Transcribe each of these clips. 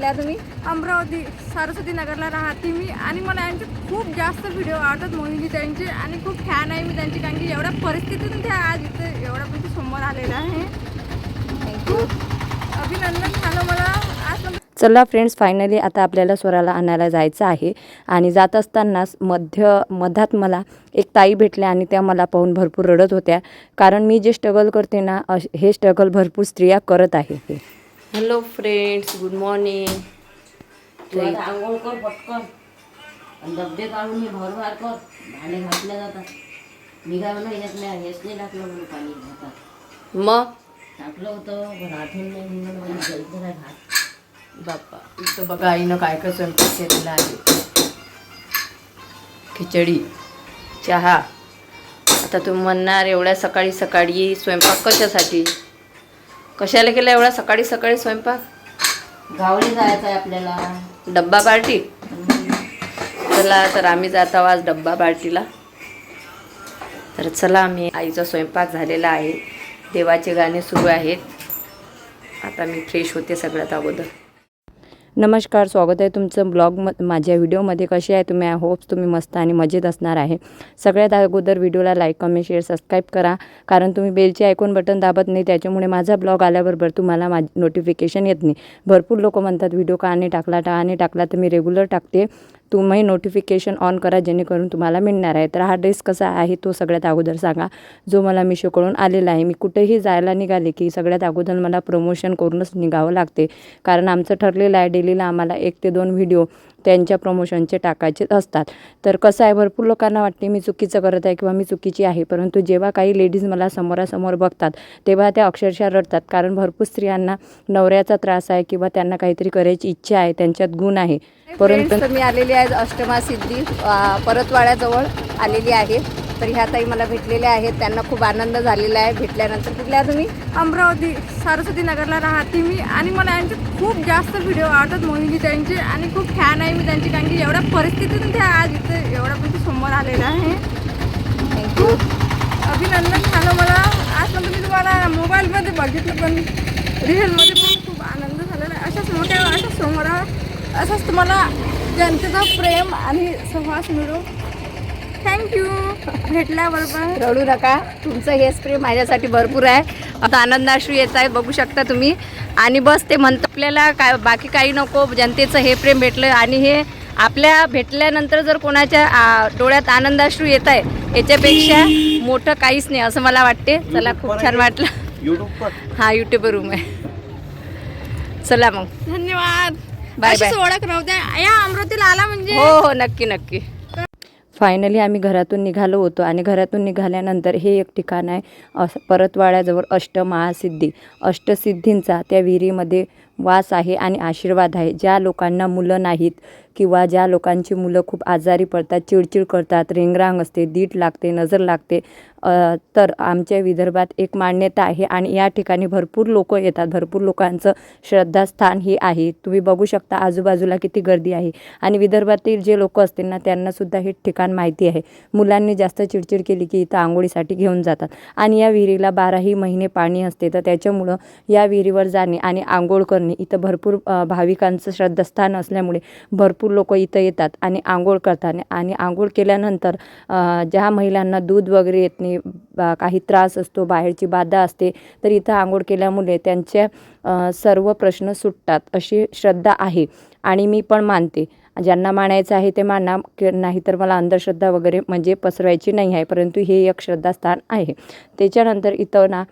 कुठल्या तुम्ही अमरावती सरस्वती नगरला राहते मी आणि मला यांचे खूप जास्त व्हिडिओ आवडतात मोहिनी त्यांचे. आणि खूप फॅन आहे मी त्यांची कारण की एवढ्या परिस्थितीतून त्या आज इथे एवढ्या पण समोर आलेलं आहे. थँक्यू अभिनंदन झालं मला. आज चला फ्रेंड्स फायनली आता आपल्याला स्वराला आणायला जायचं आहे. आणि जात असतानाच मध्य मधात मला एक ताई भेटल्या आणि त्या मला पाहून भरपूर रडत होत्या. कारण मी जे स्ट्रगल करते ना अश- हे स्ट्रगल भरपूर स्त्रिया करत आहे. हॅलो फ्रेंड्स गुड मॉर्निंग आंघोळ कर पटकन. आणि डबे काढून हे भरभार कर. भांडे घातले जातात मी काय म्हणलं याच्यात नाही हेच नाही टाकलं म्हणून पाणी घातात मग? टाकलं होतं आठवण नाही म्हणून जलद आहे भात बाप्पा. इथं बघा आईनं काय काय स्वयंपाक केलेला आहे. खिचडी चहा. आता तुम्ही म्हणणार एवढ्या सकाळी सकाळी स्वयंपाक कशासाठी? कशाला केला एवढा सकाळी सकाळी स्वयंपाक? गावडे जायचं आहे आपल्याला. डब्बा पार्टी चला तर आम्ही जात आहोत आज डब्बा पार्टीला तर चला आम्ही आईचा स्वयंपाक झालेला आहे. देवाचे गाणे सुरू आहेत. आता मी फ्रेश होते सगळ्यात अगोदर. नमस्कार स्वागत आहे तुमचं ब्लॉग म माझ्या व्हिडिओमध्ये. कसे आहे तुम्ही? आय होप्स तुम्ही मस्त आणि मजेत असणार आहे. सगळ्यात अगोदर व्हिडिओला लाईक कमेंट शेअर सबस्क्राईब करा. कारण तुम्ही बेलचे ऐकून बटन दाबत नाही त्याच्यामुळे माझा ब्लॉग आल्याबरोबर तुम्हाला माझ नोटिफिकेशन येत नाही. भरपूर लोक म्हणतात व्हिडिओ का आणि टाकला? टा आणि टाकला? तर मी रेग्युलर टाकते. तुम्ही नोटिफिकेशन ऑन करा जेणेकरून तुम्हाला मिळणार आहे. तर हा ड्रेस कसा आहे तो सगळ्यात अगोदर सांगा. जो मला मिशोकडून आलेला आहे मी कुठेही जायला निघाले की सगळ्यात अगोदर मला प्रमोशन करूनच निघावं लागते. कारण आमचं ठरलेलं आहे डेलीला आम्हाला एक ते दोन व्हिडिओ त्यांच्या प्रमोशनचे टाकायचे असतात. तर कसं आहे भरपूर लोकांना वाटते मी चुकीचं करत आहे किंवा मी चुकीची आहे. परंतु जेव्हा काही लेडीज मला समोरासमोर बघतात तेव्हा त्या अक्षरशः रडतात. कारण भरपूर स्त्रियांना नवऱ्याचा त्रास आहे किंवा त्यांना काहीतरी करायची इच्छा आहे त्यांच्यात गुण आहे. परंतु मी आलेली आहे अष्टमा सिद्धी परतवाड्याजवळ आलेली आहे. तर ह्या ताई मला भेटलेल्या आहेत. त्यांना खूप आनंद झालेला आहे भेटल्यानंतर. कुठल्या तुम्ही? अमरावती सरस्वती नगरला राहते मी. आणि मला यांचे खूप जास्त व्हिडिओ आवडतात मोहिनी त्यांचे. आणि खूप फॅन आहे मी त्यांची कारण की एवढ्या परिस्थितीतून त्या आज इथे एवढ्या पण समोर आलेल्या आहे. थँक्यू अभिनंदन झालं मला. आज पण मी तुम्हाला मोबाईलमध्ये बघितलं पण रिअलमध्ये पण खूप आनंद झालेला आहे. अशाच मोठ्या अशाच समोर असंच तुम्हाला जनतेचा प्रेम आणि सहवास मिळो. थँक्यू भेटल्याबरोबर. रडू नका. तुमचं हे स्प्रे माझ्यासाठी भरपूर आहे. आता आनंदाश्रू येत आहे बघू शकता तुम्ही. आणि बस ते म्हणतं आपल्याला काय बाकी काही नको जनतेचं हे प्रेम भेटलं. आणि हे आपल्या भेटल्यानंतर जर कोणाच्या डोळ्यात आनंदाश्रू येत आहे याच्यापेक्षा मोठं काहीच नाही असं मला वाटते. चला खूप छान वाटलं. हा यूट्यूबवर रूम आहे. चला मग. धन्यवाद. बाय अशीच बाय. ओळख या अमरावतीला आला म्हणजे. हो हो नक्की नक्की. फायनली आम्ही घरातून निघालो होतो आणि घरातून निघाल्यानंतर हे एक ठिकाण आहे अस परतवाड्याजवळ अष्टमहासिद्धी. अष्टसिद्धींचा त्या विहिरीमध्ये वास आहे आणि आशीर्वाद आहे. ज्या लोकांना मुलं नाहीत किंवा ज्या लोकांची मुलं खूप आजारी पडतात चिडचिड करतात रेंगरांग असते दीट लागते नजर लागते तर आमच्या विदर्भात एक मान्यता आहे आणि या ठिकाणी भरपूर लोक येतात. भरपूर लोकांचं श्रद्धास्थान हे आहे. तुम्ही बघू शकता आजूबाजूला किती गर्दी आहे. आणि विदर्भातील जे लोक असतील ना त्यांनासुद्धा हे ठिकाण माहिती आहे. मुलांनी जास्त चिडचिड केली की इथं आंघोळीसाठी घेऊन जातात. आणि या विहिरीला बाराही महिने पाणी असते तर त्याच्यामुळं या विहिरीवर जाणे आणि आंघोळ करणे इथं भरपूर भाविकांचं श्रद्धास्थान असल्यामुळे भरपूर लोक इथं येतात आणि आंघोळ करतात आणि आंघोळ केल्यानंतर ज्या महिलांना दूध वगैरे येत नाही बा- काही त्रास असतो बाहेरची बाधा असते तर इथं आंघोळ केल्यामुळे त्यांच्या सर्व प्रश्न सुटतात अशी श्रद्धा आहे. आणि मी पण मानते ज्यांना मानायचं आहे ते माना की नाहीतर मला अंधश्रद्धा वगैरे म्हणजे पसरवायची नाही आहे परंतु हे एक श्रद्धास्थान आहे. त्याच्यानंतर इथं ना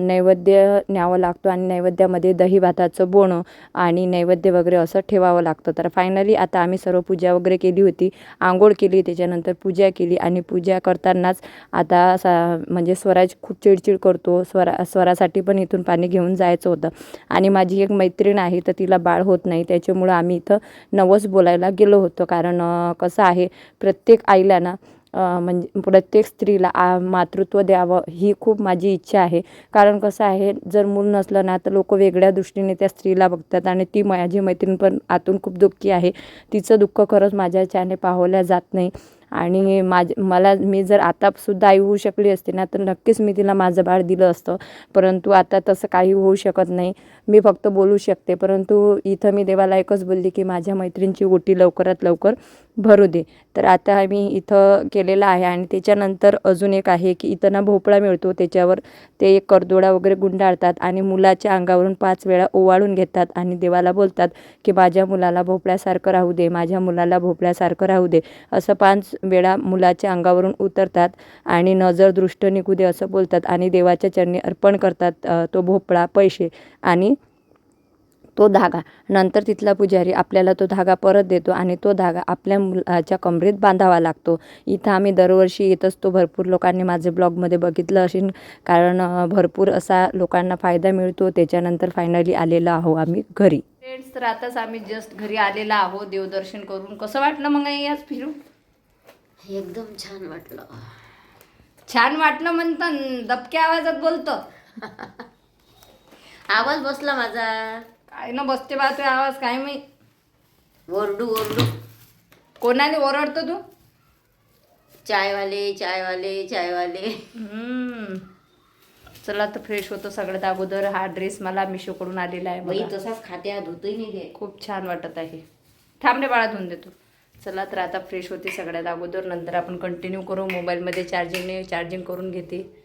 नैवेद्य न्यावं लागतो आणि नैवेद्यामध्ये दही भाताचं बोणं आणि नैवेद्य वगैरे असं ठेवावं लागतं. तर फायनली आता आम्ही सर्व पूजा वगैरे केली होती आंघोळ केली त्याच्यानंतर पूजा केली आणि पूजा करतानाच आता सा म्हणजे स्वराज खूप चिडचिड करतो स्वरा स्वरासाठी पण इथून पाणी घेऊन जायचं होतं. आणि माझी एक मैत्रीण आहे तर तिला बाळ होत नाही त्याच्यामुळं आम्ही इथं नवस बोलायला गेलो होतो. कारण कसं आहे प्रत्येक आईला ना म्हणजे प्रत्येक स्त्रीला आ मातृत्व द्यावं ही खूप माझी इच्छा आहे. कारण कसं आहे जर मूल नसलं ना तर लोक वेगळ्या दृष्टीने त्या स्त्रीला बघतात आणि ती माझी मैत्रीण पण आतून खूप दुःखी आहे. तिचं दुःख खरंच माझ्या याच्याने पाहवल्या जात नाही. आणि माझ मला मी जर आतासुद्धा आई होऊ शकली असते ना तर नक्कीच मी तिला माझं बाळ दिलं असतं. परंतु आता तसं काही होऊ शकत नाही. मी फक्त बोलू शकते. परंतु इथं मी देवाला एकच बोलली की माझ्या मैत्रिणीची ओटी लवकरात लवकर भरू दे. तर आता मी इथं केलेलं आहे आणि त्याच्यानंतर अजून एक आहे की इथं ना भोपळा मिळतो. त्याच्यावर ते एक करदोडा वगैरे गुंडाळतात आणि मुलाच्या अंगावरून पाच वेळा ओवाळून घेतात आणि देवाला बोलतात की माझ्या मुलाला भोपळ्यासारखं राहू दे माझ्या मुलाला भोपळ्यासारखं राहू दे. असं पाच वेळा मुलाच्या अंगावरून उतरतात आणि नजर दृष्ट निघू दे असं बोलतात आणि देवाच्या चरणी अर्पण करतात तो भोपळा पैसे आणि तो धागा. नंतर तिथला पुजारी आपल्याला तो धागा परत देतो आणि तो धागा आपल्या मुलाच्या कमरेत बांधावा लागतो. इथं आम्ही दरवर्षी येत असतो भरपूर लोकांनी माझे ब्लॉगमध्ये बघितलं असेल. कारण भरपूर असा लोकांना फायदा मिळतो. त्याच्यानंतर फायनली आलेलो आहो आम्ही घरी. फ्रेंड्स तर आताच आम्ही जस्ट घरी आलेला आहोत देवदर्शन करून. कसं वाटलं मग आज फिरून? एकदम छान वाटलं. छान वाटलं म्हणतं दबक्या आवाजात बोलतं. आवाज बसला माझा. काय ना बसते बा तुझा आवाज काय मी? ओरडू ओरडू. कोणाने ओरडतो तू? चायवाले चायवाले चायवाले. हम्म. चला तर फ्रेश होतो सगळ्यात अगोदर. हा ड्रेस मला मिशोकडून आलेला आहे बाई बघा. तसाच खात्या धुतही नाही दे खूप छान वाटत आहे. थांबणे बाळा धुवून देतो. चला तर आता फ्रेश होते सगळ्यात अगोदर. नंतर आपण कंटिन्यू करू. मोबाईलमध्ये चार्जिंगने चार्जिंग करून घेते.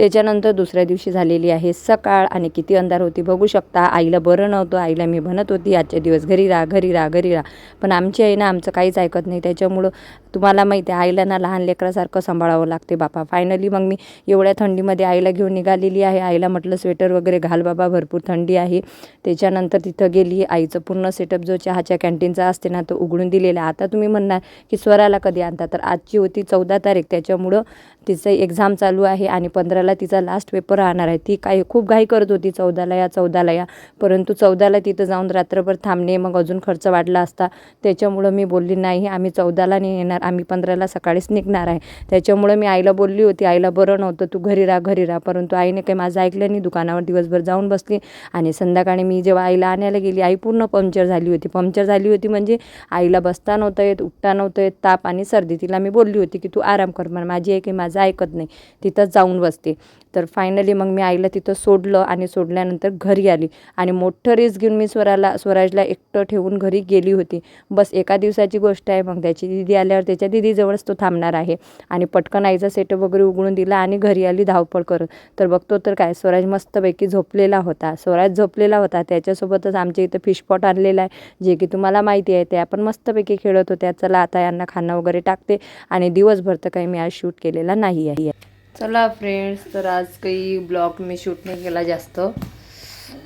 त्याच्यानंतर दुसऱ्या दिवशी झालेली आहे सकाळ आणि किती अंधार होती बघू शकता. आईला बरं नव्हतं. आईला मी म्हणत होती आजच्या दिवस घरी राहा घरी राहा घरी राहा. पण आमची आई ना आमचं काहीच ऐकत नाही. त्याच्यामुळं तुम्हाला माहिती आहे आईला ना लहान लेकरासारखं सांभाळावं लागते बापा. फायनली मग मी एवढ्या थंडीमध्ये आईला घेऊन निघालेली आहे. आईला म्हटलं स्वेटर वगैरे घाल बाबा भरपूर थंडी आहे. त्याच्यानंतर तिथं गेली. आईचं पूर्ण सेटअप जो चहाच्या कॅन्टीनचा असते ना तो उघडून दिलेला. आहे. आता तुम्ही म्हणणार की स्वराला कधी आणता? तर आजची होती चौदा तारीख. त्याच्यामुळं तिचं एक्झाम चालू आहे आणि पंधराला तिचा लास्ट पेपर राहणार आहे. ती काही खूप घाई करत होती. चौदाला या चौदाला या. परंतु चौदाला तिथं जाऊन रात्रभर थांबणे मग अजून खर्च वाढला असता. त्याच्यामुळं मी बोलली नाही आम्ही चौदाला नाही येणार. आम्ही पंधराला सकाळीच निघणार आहे. त्याच्यामुळं मी आईला बोलली होती आईला बरं नव्हतं तू घरी राहा घरी राहा. परंतु आईने काही माझं ऐकलं नाही. दुकानावर दिवसभर जाऊन बसली आणि संध्याकाळी मी जेव्हा आईला आणायला गेली आई पूर्ण पंक्चर झाली होती. पंक्चर झाली होती म्हणजे आईला बसता नव्हतं येत उठता नव्हतं येत ताप आणि सर्दी. तिला मी बोलली होती की तू आराम कर मग माझी आई काही माझं ऐकत नाही. तिथंच जाऊन बसते. तर फायनली मग मी आईला तिथं सोडलं आणि सोडल्यानंतर घरी आली. आणि मोठं रेस घेऊन मी स्वराला स्वराजला एकटं ठेवून घरी गेली होती. बस एका दिवसाची गोष्ट आहे. मग त्याची दिदी आल्यावर त्याच्या दिदीजवळच तो थांबणार आहे. आणि पटकन आईचा सेटअप वगैरे उघडून दिला आणि घरी आली धावपळ करत तर बघतो तर काय स्वराज मस्तपैकी झोपलेला होता. स्वराज झोपलेला होता. त्याच्यासोबतच आमच्या इथं फिशपॉट आणलेला आहे. जे की तुम्हाला माहिती आहे ते आपण मस्तपैकी खेळत होत्या चला आता यांना खाणं वगैरे टाकते. आणि दिवसभर तर काही मी आज शूट केलेला नाही आहे चला फ्रेंड्स तर आज काही ब्लॉग मी शूट नाही केला जास्त.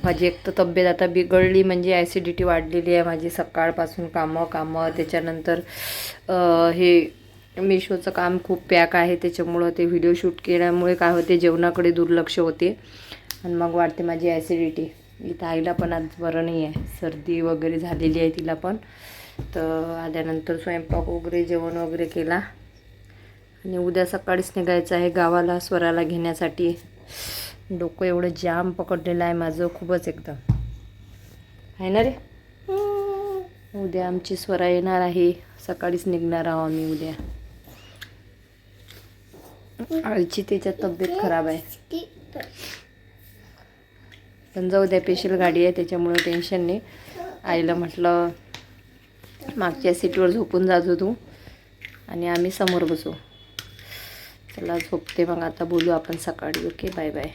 माझी एक तर तब्येत आता बिघडली म्हणजे ॲसिडिटी वाढलेली आहे माझी. सकाळपासून कामं कामं त्याच्यानंतर हे मिशोचं काम खूप पॅक आहे. त्याच्यामुळं ते व्हिडिओ शूट केल्यामुळे काय होते जेवणाकडे दुर्लक्ष होते. आणि मग वाढते माझी ॲसिडिटी इथं आईला पण आज बरं नाही आहे सर्दी वगैरे झालेली आहे तिला पण. तर आल्यानंतर स्वयंपाक वगैरे जेवण वगैरे केला. आणि उद्या सकाळीच निघायचं आहे गावाला स्वराला घेण्यासाठी. डोकं एवढं जाम पकडलेलं आहे माझं खूपच एकदम. आहे ना रे? उद्या आमची स्वरा येणार आहे. सकाळीच निघणार आहोत आम्ही उद्या. आईची त्याच्यात तब्येत खराब आहे. पण जाऊ द्या स्पेशल गाडी आहे त्याच्यामुळं टेन्शन नाही. आईला म्हटलं मागच्या सीटवर झोपून जाजो तू. आणि आम्ही समोर बसू. चला झोपते मग. आता बोलू आपण सकाळी. Okay bye bye.